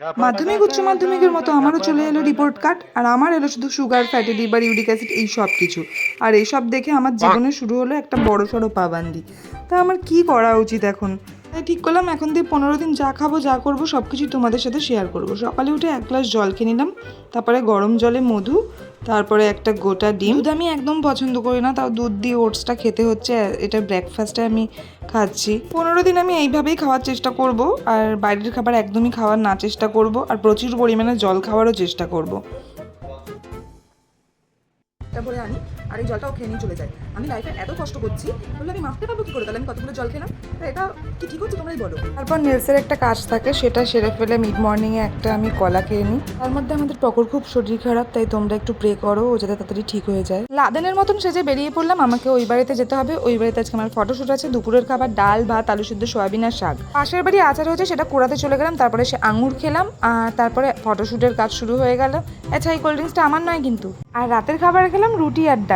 মাধ্যমিক, উচ্চ মাধ্যমিকের মতো আমারও চলে এলো রিপোর্ট কার্ড আর আমার এলো শুধু sugar fatty liver uric acid এই সব কিছু। আর এইসব দেখে আমার জীবনে শুরু হলো একটা বড়সড় পাবান্দি। তা আমার কি করা উচিত এখন? তাই ঠিক করলাম, এখন দিয়ে পনেরো দিন যা খাব, যা করব সব কিছুই তোমাদের সাথে শেয়ার করব। সকালে উঠে এক গ্লাস জল খেয়ে নিলাম, তারপরে গরম জলে মধু, তারপরে একটা গোটা ডিম। দুধ আমি একদম পছন্দ করি না, তাও দুধ দিয়ে ওটসটা খেতে হচ্ছে, এটা ব্রেকফাস্টে আমি খাচ্ছি। পনেরো দিন আমি এইভাবেই খাওয়ার চেষ্টা করব, আর বাইরের খাবার একদমই খাওয়ার না চেষ্টা করব, আর প্রচুর পরিমাণে জল খাওয়ারও চেষ্টা করব। তারপরে আনি। আর এই জলটাও খেয়ে নিয়ে চলে যায়। আমি লাইফে এত কষ্ট করছি, বললে, আমি মাপতে পারব কি করে তাহলে? আমি কতগুলো জল খেলাম? তা এটা কি ঠিক হচ্ছে তোমরাই বলো। তারপর নেলসের একটা কাজ থাকে, সেটা সেরে ফেলে মিড মর্নিংয়ে একটা আমি কলা খেয়ে নিই। তার মধ্যে আমাদের টকর খুব শরীর খারাপ, তাই তোমরা একটু প্রে করো, ও যাতে তাড়াতাড়ি ঠিক হয়ে যায়। লাদেনের মতন সেজে বেরিয়ে পড়লাম, আমাকে ওই বাড়িতে যেতে হবে। ওই বাড়িতে আজকে আমার ফটোশ্যুট আছে, দুপুরের খাবার, ডাল, ভাত, আলু সিদ্ধ, সয়াবিন আর শাক। পাশের বাড়ি আচার হয়েছে, সেটা কোড়াতে চলে গেলাম, তারপরে সে আঙুর খেলাম, আর তারপরে ফটোশ্যুটের কাজ শুরু হয়ে গেল। আচ্ছা এই কোল্ড ড্রিঙ্কসটা আমার নয় কিন্তু। আর রাতের খাবার খেলাম রুটি আর ডাল